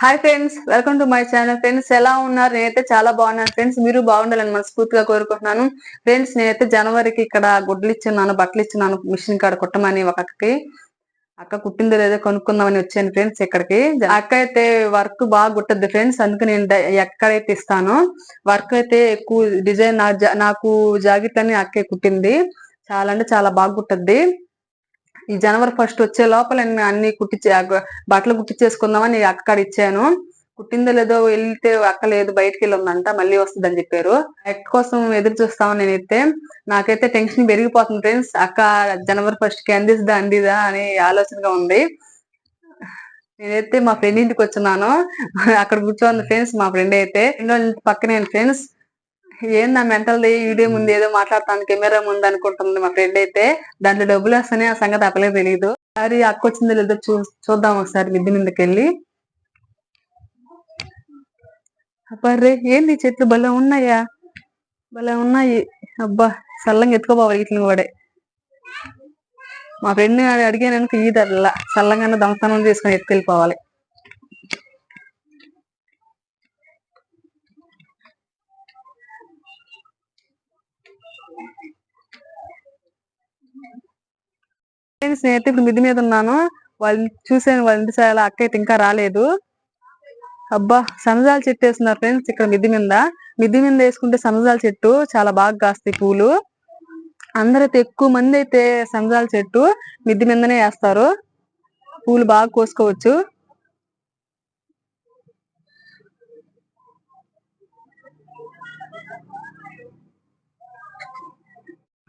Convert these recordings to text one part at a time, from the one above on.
Hi friends welcome to my channel friends ఎలా ఉన్నారు? నేనైతే చాలా బాగున్నాను. ఫ్రెండ్స్ మీరు బాగుండాలని మనస్ఫూర్తిగా కోరుకుంటున్నాను. ఫ్రెండ్స్ నేనైతే జనవరికి ఇక్కడ గుడ్లు ఇచ్చున్నాను బట్టలు ఇచ్చున్నాను మిషన్ కాడ కుట్టమని ఒక అక్కకి. అక్క కుట్టిందో లేదో కొనుక్కుందామని వచ్చాను ఫ్రెండ్స్ ఇక్కడికి. అక్క అయితే వర్క్ బాగా కుట్టద్దు ఫ్రెండ్స్ అందుకే నేను ఎక్కడైతే ఇస్తాను వర్క్ అయితే ఎక్కువ డిజైన్ నా జా- నాకు జాకెట్ అని అక్కే కుట్టింది. చాలా అంటే చాలా బాగా కుట్టద్ది. ఈ జనవరి ఫస్ట్ వచ్చే లోపల నేను అన్ని కుట్టించే బట్టలు కుట్టించేసుకుందామని అక్కడ ఇచ్చాను. కుట్టిందో లేదో వెళ్తే అక్క లేదు బయటికి వెళ్ళి ఉందంట మళ్ళీ వస్తుందని చెప్పారు. అక్క కోసం ఎదురు చూస్తామని నేనైతే నాకైతే టెన్షన్ పెరిగిపోతుంది ఫ్రెండ్స్. అక్క జనవరి ఫస్ట్కి అందిస్దా అందిదా అనే ఆలోచనగా ఉంది. నేనైతే మా ఫ్రెండ్ ఇంటికి వచ్చున్నాను. అక్కడ కూర్చోంది ఫ్రెండ్స్ మా ఫ్రెండ్ అయితే. రెండో పక్కనే ఫ్రెండ్స్ ఏంది నా మెంటల్ వీడియో ముందు ఏదో మాట్లాడతాను కెమెరా ముందు అనుకుంటుంది మా ఫ్రెండ్ అయితే. దాంట్లో డబ్బులు వస్తానే ఆ సంగతి అప్పలే తెలియదు ఒకసారి అక్క వచ్చిందో లేదో చూ చూద్దాం ఒకసారి మిద్ది మీదకి వెళ్ళి అబ్బారే ఏంది చెట్లు భలే ఉన్నాయా? భలే ఉన్నాయి. అబ్బా చల్లంగా ఎత్తుకోపోవాలి వీటిని కూడా మా ఫ్రెండ్ అడిగాను ఈదల్లా చల్లంగా దొంగతనం చేసుకొని ఎత్తుకెళ్ళిపోవాలి. ఫ్రెండ్స్ నేనైతే ఇప్పుడు మిద్ది మీద ఉన్నాను. వాళ్ళు చూసాను వాళ్ళ ఇంటి చాలా అక్క అయితే ఇంకా రాలేదు. అబ్బా సన్నజాల చెట్టు వేస్తున్నారు ఫ్రెండ్స్ ఇక్కడ మిద్ది మీద. మిద్ది మీద వేసుకుంటే సన్నజాల చెట్టు చాలా బాగా కాస్తాయి పూలు. అందరైతే ఎక్కువ మంది అయితే సన్నజాల చెట్టు మిద్ది మీదనే వేస్తారు. పూలు బాగా కోసుకోవచ్చు.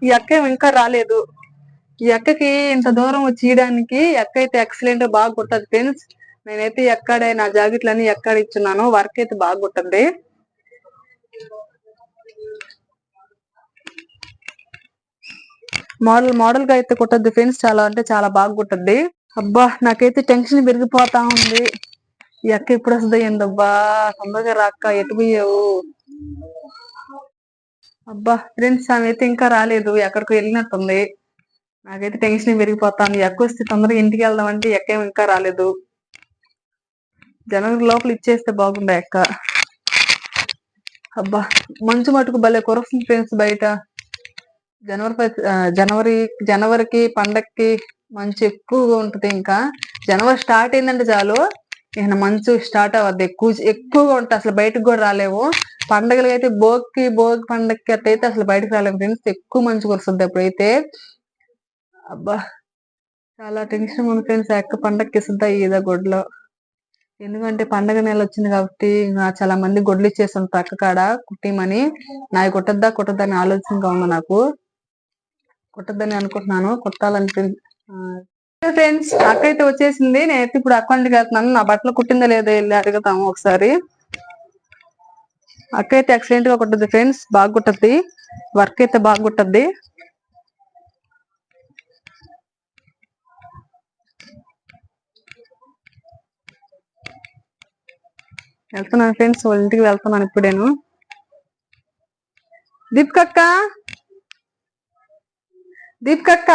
ఈ అక్క ఇంకా రాలేదు. ఈ అక్కకి ఇంత దూరం వచ్చి ఇయడానికి అక్క అయితే ఎక్సలెంట్ బాగా కుట్టదు ఫ్రెండ్స్ నేనైతే ఎక్కడే నా జాకెట్లన్నీ ఎక్కడ ఇచ్చున్నాను వర్క్ అయితే బాగా కుట్టద్ది మోడల్ మోడల్గా అయితే కుట్టద్ది ఫ్రెండ్స్ చాలా అంటే చాలా బాగా కుట్టద్ది. అబ్బా నాకైతే టెన్షన్ పెరిగిపోతా ఉంది. ఈ అక్క ఎప్పుడు వస్తుంది ఏందబ్బా తొందరగా రాక్క ఎటు పోయావు? అబ్బా ఫ్రెండ్స్ ఆమె అయితే ఇంకా రాలేదు. ఎక్కడికి వెళ్ళినట్టుంది. నాకైతే టెన్షన్ పెరిగిపోతాను ఎక్కువ వస్తే తొందరగా ఇంటికి వెళ్దాం అంటే ఎక్కేం ఇంకా రాలేదు. జనవరి లోపల ఇచ్చేస్తే బాగుండే ఎక్క అబ్బా మంచు మటుకు భలే కురుస్తుంది ఫ్రెండ్స్ బయట. జనవరి ఫస్ట్- జనవరి జనవరికి పండక్కి మంచు ఎక్కువగా ఉంటుంది ఇంకా. జనవరి స్టార్ట్ అయిందంటే చాలు. ఇక మంచు స్టార్ట్ అవ్వద్దు. ఎక్కువ ఎక్కువగా ఉంటుంది అసలు బయటకు కూడా రాలేము పండగలకి అయితే భోగి భోగి పండగకి అట్లయితే అసలు బయటకు రాలేము ఫ్రెండ్స్. ఎక్కువ మంచు కురుస్తుంది అప్పుడైతే. అబ్బా చాలా టెన్షన్ ఉంది ఫ్రెండ్స్. ఎక్క పండగకి ఇస్తుందా ఈద గొడ్లో. ఎందుకంటే పండగ నెల వచ్చింది కాబట్టి చాలా మంది గొడ్లు ఇచ్చేసాం పక్క కాడ కుట్టిమని. నాది కుట్టద్దా కుట్టద్దా అని ఆలోచనగా ఉంది నాకు. కొట్టద్దని అనుకుంటున్నాను కుట్టాలని ఫ్రెండ్స్ అక్క అయితే వచ్చేసింది. నేనైతే ఇప్పుడు అకౌంట్కి వెళ్తున్నాను నా బట్టలు కుట్టిందా లేదో వెళ్ళి అడుగుతాము ఒకసారి. అక్క అయితే ఎక్సలెంట్గా కుట్టద్ది ఫ్రెండ్స్ బాగా కుట్టద్ది. వర్క్ అయితే బాగా కుట్టద్ది. వెళ్తున్నాను ఫ్రెండ్స్ వాళ్ళ ఇంటికి వెళ్తున్నాను ఇప్పుడేను. దీప్కక్క? దీప్కక్క?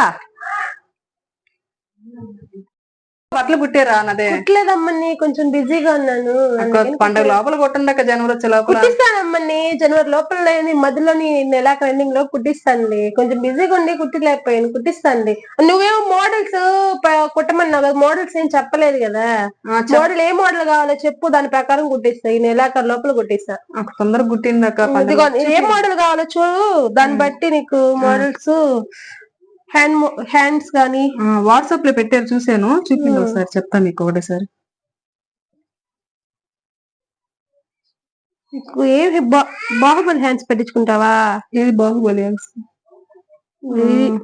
బట్టలు కుట్టారా నాదే? కుట్టలేదమ్మని కొంచెం బిజీగా ఉన్నాను. పండగ లోపల కుట్టండి జనవరి వచ్చే లోపల. కుట్టిస్తానమ్మని జనవరి లోపల లేని మధ్యలోని నెలాఖ ఎండింగ్లో కుట్టిస్తానులే. కొంచెం బిజీగా ఉండి కుట్టిలేకపోయాను కుట్టిస్తానులే. నువ్వేమో మోడల్స్ కుట్టమన్నావు మోడల్స్ ఏం చెప్పలేదు కదా. మోడల్ ఏ మోడల్ కావాలో చెప్పు దాని ప్రకారం కుట్టిస్తా. ఈ నెలాఖరు లోపల కుట్టిస్తా. తొందరగా కుట్టింది అక్క పండగ ఇదిగో ఏ మోడల్ కావాలో చూడు దాన్ని బట్టి నీకు మోడల్స్ హ్యాండ్ హ్యాండ్స్ గానీ వాట్సాప్లో పెట్టారు చూసాను చూపింది ఒకసారి చెప్తాను మీకు ఒకటేసారి నీకు ఏ బా- బాహుబలి హ్యాండ్స్ పెట్టించుకుంటావా? ఏది బాహుబలి ఇది-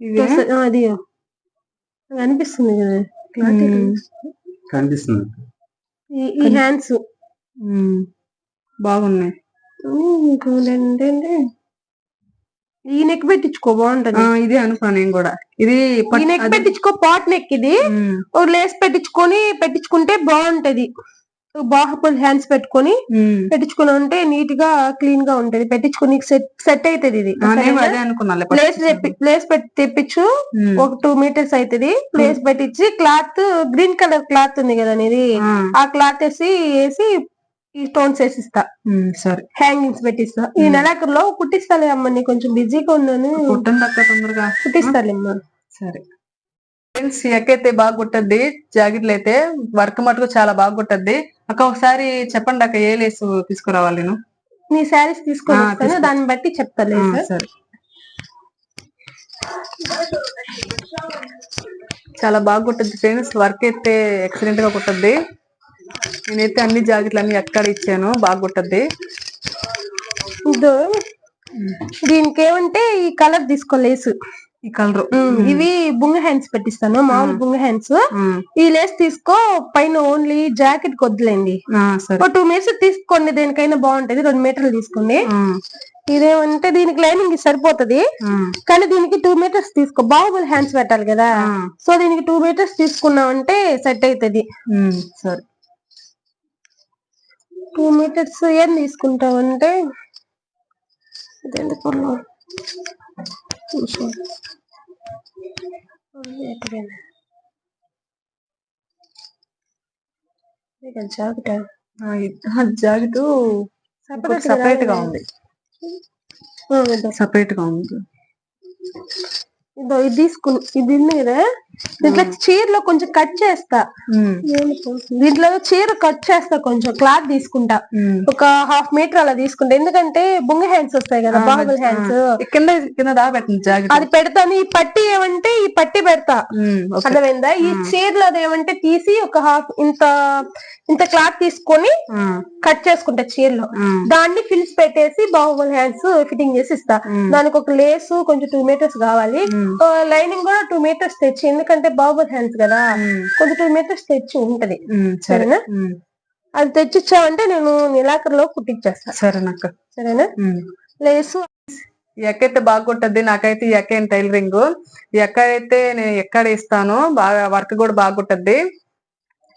ఇవి ఆ, అది. అనిపిస్తుంది కదా. క్లాత్ మ్మ్. కనిపిస్తుంది. ఈ- హ్యాండ్స్ బాగున్నాయి. ఇంకోటి ఏంటంటే ఈ నెక్ పెట్టించుకో బాగుంటది. ఇదే అనుకున్నాను నేను కూడా. ఇది ఈ నెక్ పెట్టించుకో పాట్ నెక్ ఇది. లేస్ పెట్టించుకొని పెట్టించుకుంటే బాగుంటది. బాహుబలి హ్యాండ్స్ పెట్టుకొని. పెట్టించుకుని ఉంటే నీట్గా క్లీన్గా ఉంటది. పెట్టించుకుని సెట్ సెట్ అవుతుంది ఇది. ప్లేస్ ప్లేస్ పెట్టి తెప్పించు. ఒక టూ మీటర్స్ అవుతుంది ప్లేస్ పెట్టించి క్లాత్ గ్రీన్ కలర్ క్లాత్ ఉంది కదా ఇది ఆ, ఆ క్లాత్ వేసి వేసి ఈ స్టోన్స్ వేసిస్తా. సరే. హ్యాంగింగ్స్ పెట్టిస్తా. ఈ నెలాఖరులో కుట్టిస్తాలే అమ్మ నీ కొంచెం బిజీగా ఉన్నాను. కుట్టండి అక్క తొందరగా. కుట్టిస్తాలే అమ్మ. సరే. ఫ్రెండ్స్ ఎక్కైతే బాగా కుట్టద్ది జాకెట్లు అయితే. వర్క్ మటుకు చాలా బాగా కుట్టద్ది. అక్క ఒకసారి చెప్పండి అక్క ఏ లేసు తీసుకురావాలి నేను? నీ శారీస్ తీసుకొని ఆ, వస్తాను తీసుకో. దాన్ని బట్టి చెప్తాలే సార్ సరే. చాలా బాగా కుట్టద్ది ఫ్రెండ్స్ వర్క్ అయితే ఎక్సలెంట్గా కుట్టద్ది. నేనైతే అన్ని జాకెట్లు అన్ని ఎక్కడ ఇచ్చాను బాగా కుట్టద్ది. ఇదో దీనికి ఏమంటే ఈ కలర్ తీసుకోలేసు ఈ కలర్. ఇవి బుంగ హ్యాండ్స్ పెట్టిస్తాను మామూలు బుంగ హ్యాండ్స్. ఈ లేస్ తీసుకో పైన ఓన్లీ జాకెట్ ఒక టూ మీటర్స్ తీసుకోండి దేనికైనా బాగుంటది రెండు మీటర్లు తీసుకోండి. ఇదేమంటే దీనికి లైనింగ్ సరిపోతది. కానీ దీనికి టూ మీటర్స్ తీసుకో బాహుబలి హ్యాండ్స్ పెట్టాలి కదా. సో దీనికి టూ మీటర్స్ తీసుకున్నామంటే సెట్ అవుతది సరే. టూ మీటర్స్ ఏం కొన్నావు? నిమిషం. ఉంది ఎక్కడైనా. జాకెట్ జాకెట్ సపరేట్గా ఉంది. సపరేట్గా ఉంది ఇదో ఇది తీసుకుని ఇది ఉంది కదా దీంట్లో చీరలో కొంచెం కట్ చేస్తా. దీంట్లో చీర కట్ చేస్తా కొంచెం క్లాత్ తీసుకుంటా. ఒక హాఫ్ మీటర్ అలా తీసుకుంటా. ఎందుకంటే బుంగ హ్యాండ్స్ వస్తాయి కదా బాహుబలి హ్యాండ్స్. కింద కింద అది పెడతాను. ఈ పట్టి ఏమంటే ఈ పట్టి పెడతా. అర్థమైందా? ఈ చీరలో అది ఏమంటే తీసి ఒక హాఫ్ ఇంత ఇంత క్లాత్ తీసుకొని కట్ చేసుకుంటా చీరలో. దాన్ని ఫిల్స్ పెట్టేసి బాహుబలి హ్యాండ్స్ ఫిట్టింగ్ చేసి ఇస్తా. దానికి ఒక లేస్ కొంచెం టూ మీటర్స్ కావాలి. లైనింగ్ కూడా టూ మీటర్స్ తెచ్చి ఎందుకంటే బాహుబలి హ్యాండ్స్ కదా. కొంచెం టూ మీటర్స్ తెచ్చి ఉంటది. సరేనా? అది తెచ్చిచ్చావంటే నేను నెలాఖరులో కుట్టిచ్చేస్తా. సరేనక్క. సరేనా. లేసు. ఈ ఎక్క అయితే బాగా కొట్టద్ది నాకైతే ఈ ఎక్క టైలరింగ్ ఎక్క అయితే నేను ఎక్కడ ఇస్తాను బాగా వర్క్ కూడా బాగా కొట్టద్ది.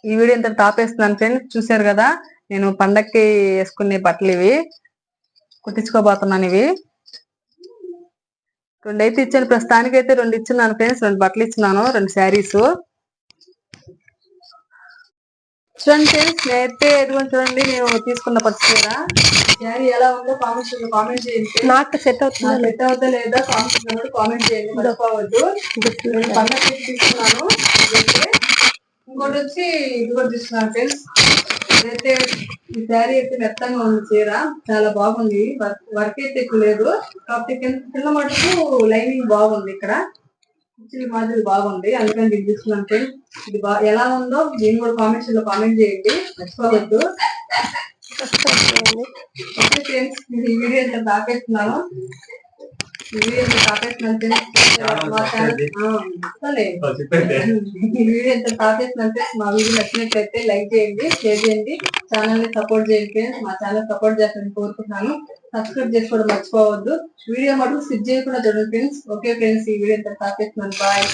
ఈ వీడియో ఇంత తాపేస్తున్నాను ఫ్రెండ్స్ చూసారు కదా? నేను పండక్కి వేసుకునే బట్టలు ఇవి. కుట్టించుకోబోతున్నాను ఇవి. రెండు అయితే ఇచ్చాను. ప్రస్తుతానికి అయితే రెండు ఇచ్చున్నాను ఫ్రెండ్స్. రెండు బట్టలు ఇచ్చినాను రెండు శారీస్. చూడండి ఫ్రెండ్స్ నేనైతే ఎదుగుని చూడండి నేను తీసుకున్న పట్టు చీర. శారీ ఎలా ఉందో కామెంట్ కామెంట్ చేయండి. నాకు సెట్ అవుతుందా? సెట్ అవుతా లేదా కామెంట్ కూడా కామెంట్ చేయండి. మర్చిపోవద్దు. నేను పండగ తీసుకున్నాను. ఇంకోటి వచ్చి ఇది కూడా తీసుకున్నాను ఫ్రెండ్స్. ఇదైతే ఈ శారీ అయితే మెత్తంగా ఉంది చీర. చాలా బాగుంది. వర్క్ అయితే ఎక్కువ లేదు. కాకపోతే కింద మటుకు లైనింగ్ బాగుంది ఇక్కడ. కుర్చీల మాదిరి బాగుంది. అందుకని ఇది తీసుకున్నాను ఫ్రెండ్స్. ఇది ఎలా ఉందో దీన్ని కూడా కామెంట్స్లో కామెంట్ చేయండి. మర్చిపోవద్దు. ఫ్రెండ్స్ ఈ వీడియో ఇంత దాపేస్తున్నాను ఈ వీడియో ఈ వీడియో దాపేస్తున్నాను ఫ్రెండ్స్ మా వీడియో నచ్చినట్లయితే లైక్ చేయండి షేర్ చేయండి. ఛానల్ని సపోర్ట్ చేయండి ఫ్రెండ్స్ మా ఛానల్ సపోర్ట్ చేస్తారని కోరుకుంటున్నాను. సబ్స్క్రైబ్ చేసుకోవడం మర్చిపోవద్దు. వీడియో మటుకు స్కిప్ చేయకుండా చూడండి ఫ్రెండ్స్ ఓకే ఫ్రెండ్స్ ఈ వీడియో ఇంత దాపేస్తున్నాను బాయ్